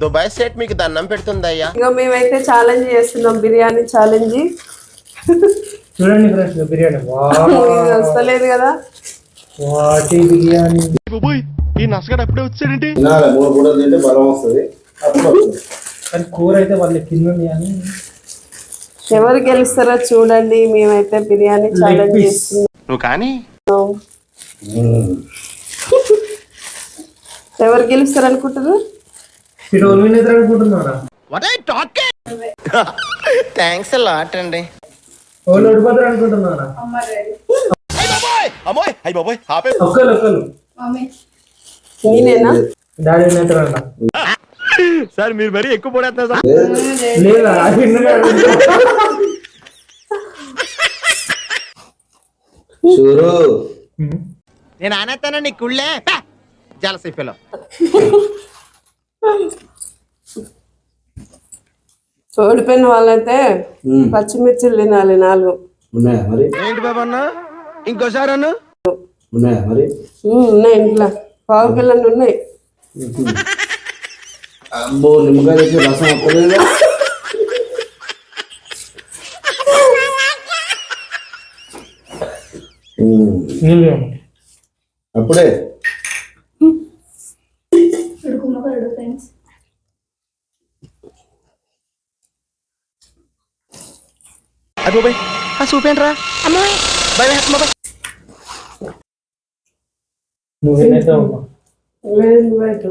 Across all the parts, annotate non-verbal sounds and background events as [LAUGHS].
Dubai state మీకు దండం పెడుతుందయ్యా? ఇక మేమైతే ఛాలెంజ్ చేస్తున్నాం బిర్యానీ ఛాలెంజ్ చూడండి ఫ్రెండ్స్ బిర్యానీ. వా వస్తలేదు కదా. వాటి బిర్యానీ. ఈ నసగడు అప్పుడే మూడు పూటలు తింటే బలం వస్తుంది. అప్పుడు. కానీ కూర అయితే వాళ్ళ కింద ఉంది అని ఎవరు గెలుస్తారో చూడండి మేమైతే బిర్యానీ ఛాలెంజ్. చేస్తున్నాం. నువ్వు కానీ. ఎవరు గెలుస్తారు అనుకుంటారు నిద్ర అనుకుంటున్నారా థ్యాంక్స్ లాట్ అండి అనుకుంటున్నారా ఒక్కరు ఒక్కరు నేనేనా డాడీ సార్ మీరు మరీ ఎక్కువ సార్ లేదా. చూరు ఉమ్. నేను ఆనేస్తానండి కుళ్ళే? జలసీఫీలో [LAUGHS] ఓడిపోయిన వాళ్ళైతే. పచ్చిమిర్చిలు తినాలి నాలుగు. ఉన్నాయా మరి? ఏంటి బాబు అన్న? ఇంకోసారి అన్న? ఉన్నాయా మరి? మ్మ్, ఉన్నాయి ఇంట్లో. పావు కిలోలు ఉన్నాయి. అబ్బో నిమ్మకాయ తెచ్చి రసం ఇవ్వండి. అప్పుడే? అది బాబాయ్ ఆ చూపేంట్రా అమ్మాయి భయం వేస్తుంది బాబాయ్ నువ్వు ఏదైతే ఉన్నావు లేదు, లేదు.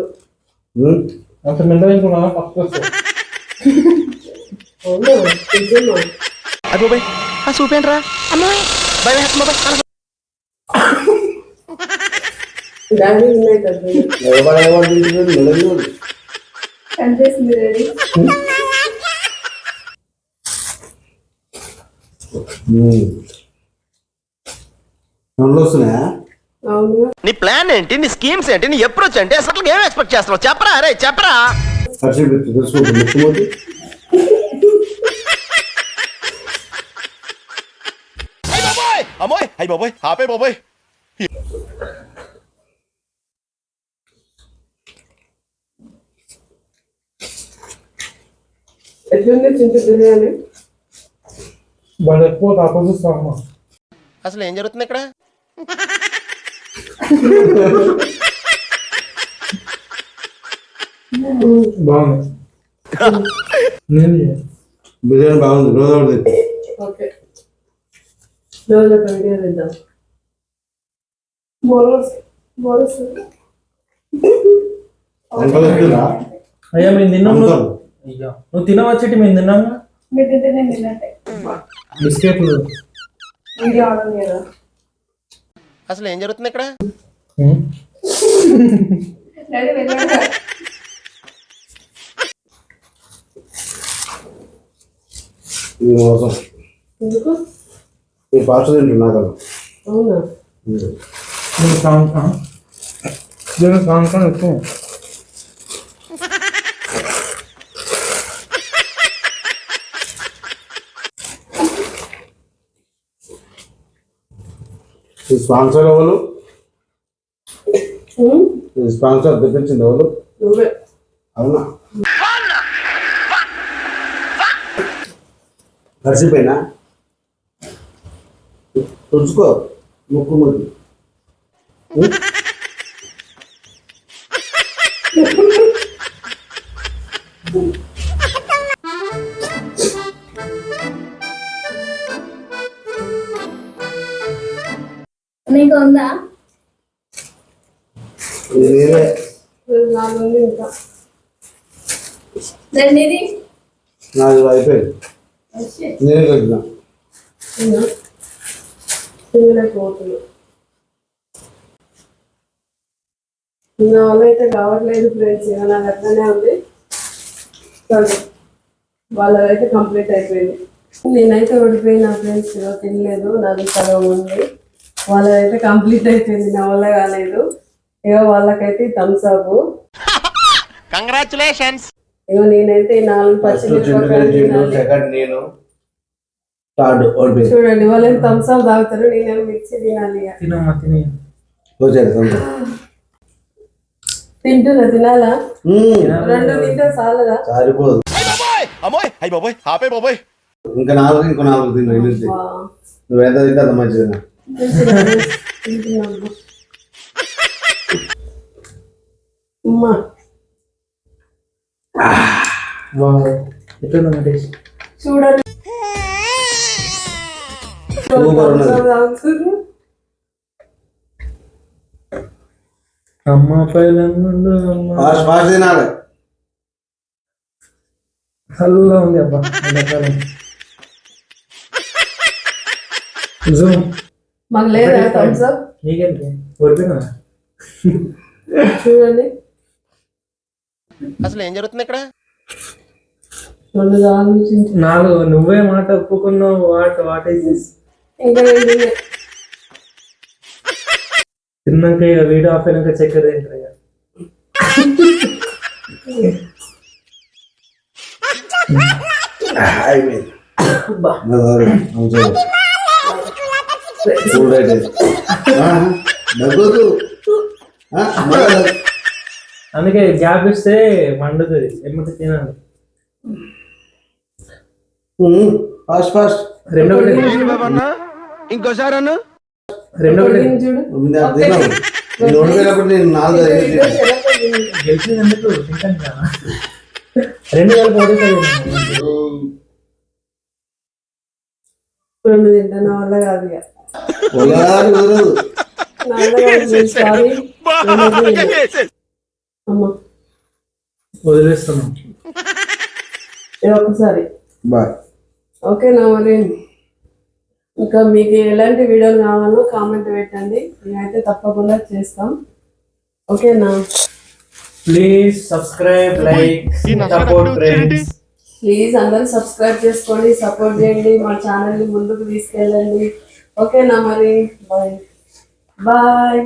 మ్మ్. అంత నిజమా? అది బాబాయ్ ఆ చూపేంట్రా అమ్మాయి భయం వేస్తుంది బాబాయ్ డాడీ ఉన్నాయి కదా ఎవరు ఎవరు తింటున్నారు మెల్లగా కనిపిస్తుంది డాడీ మ్మ్. నోళ్ళు వస్తున్నాయా అవును నీ ప్లాన్ ఏంటి? నీ స్కీమ్స్ ఏంటి? నీ అప్రోచ్ ఏంటి? అసలు ఏం ఎక్స్పెక్ట్ చేస్తున్నావు? చెప్పరా అరే చెప్పరా. ఖర్చు పెట్టి తెలుసుకుంటా ముఖ్యమంత్రి అమ్మోయ్! అయ్యి బాబోయ్! ఆపే బాబోయ్! ఎట్లుంది? చింత బిర్యానీ ఎక్కువ ఆపోజిట్ అమ్మ. అసలు ఏం జరుగుతుంది ఇక్కడ? బాగుంది. బిర్యానీ బాగుంది రోజు ఒకటి. ఓకే. రోజు ఒక అయ్యా మేము తిన్నాం అయ్యా నువ్వు తినవచ్చేటి మేము తిన్నాము? మీరు తింటే నేను తిన్నట్టే బిస్కెట్లు వీడియో ఆన్ కదా అసలు ఏం జరుగుతుంది ఇక్కడ ఉమ్. డాడీ వెళ్ళాక ఇది మోసం ఎందుకు ఈ పాస్టర్ తింటున్నా కదా అవునా నేను కాంకా నేను కాంకా ఎక్కువ ఈ స్పాన్సర్ ఎవరు? ఈ స్పాన్సర్ తెప్పించింది ఎవరు? అవునా? కలిసిపోయినా? తుడుచుకో ముక్కు ముక్కు నీకు ఉందా? ఇది నాది? అయిపోయింది. నేనే కట్టినా. నా వల్ల అయితే కావట్లేదు ఫ్రెండ్స్ నాకు అట్లనే ఉంది. వాళ్ళదైతే కంప్లీట్ అయిపోయింది. నేనైతే ఓడిపోయిన ఫ్రెండ్స్ తినలేదు నాది సగం ఉంది. వాళ్ళదైతే కంప్లీట్ అయిపోయింది నా వల్ల కాలేదు. ఇక వాళ్ళకైతే థమ్స్ అప్ కంగ్రాచులేషన్స్ ఇక నేనైతే నాలుగు పచ్చిమిరపకాయలు నేను చూడండి వాళ్ళు థమ్స్ అప్ తాగుతారు నేనేమో మిర్చి తినాలి తింటున్నా తినాలా. రెండు తింటే చాలదా? సరిపోదు. అమ్మోయ్ అయ్యి బాబోయ్ ఆపే బాబోయ్. ఇంకా నాలుగు ఇంకో నాలుగు. నువ్వు ఎంత తింటే అంత మంచిది అమ్మా. అమ్మా వావ్ ఎట్లా టేస్ట్ చూడండి అమ్మ పైలంగుండు తినాలి చల్లగా ఉంది అబ్బా జూమ్ మాకు లేదా థమ్స్ అప్ చూడండి. అసలు ఏం జరుగుతుంది ఇక్కడ? రెండు ఆలోచించి నాలుగు నువ్వే మాట ఒప్పుకున్నావు వాట్ వాట్ ఈస్ దిస్ ఇంకా రెండు. తిన్నాక ఇక వీడియో ఆఫ్ అయినాక చక్కెర తింటారు ఇక. అయిపోయింది. అబ్బా. నా దారి. అవును చూడు. చూడు రైట్ అయితే. ఆ, దగ్గొద్దు. ఆ, మళ్ళా దగ్గు. అందుకే గ్యాప్ ఇస్తే మండుతుంది ఎమ్మటి తినాలి. ఫాస్ట్ ఫాస్ట్ రెండో ఇంకోసారి అన్న రెండో నేను నాలుగు. గెలిచింది ఎందుకు రెండు వేల పోటీ రెండు తింటా నా వల్ల కాదు ఇక. నా వల్ల. అమ్మా. ఇది ఒకసారి బాయ్. ఓకేనా మరి ఇంకా మీకు ఎలాంటి వీడియోలు కావాలో కామెంట్ పెట్టండి. మేమైతే తప్పకుండా చేస్తాం. ఓకేనా please subscribe like support friends please అందరూ సబ్స్క్రైబ్ చేసుకోండి సపోర్ట్ చేయండి మా ఛానల్ని ముందుకు తీసుకెళ్ళండి. ఓకేనా మరి? Bye bye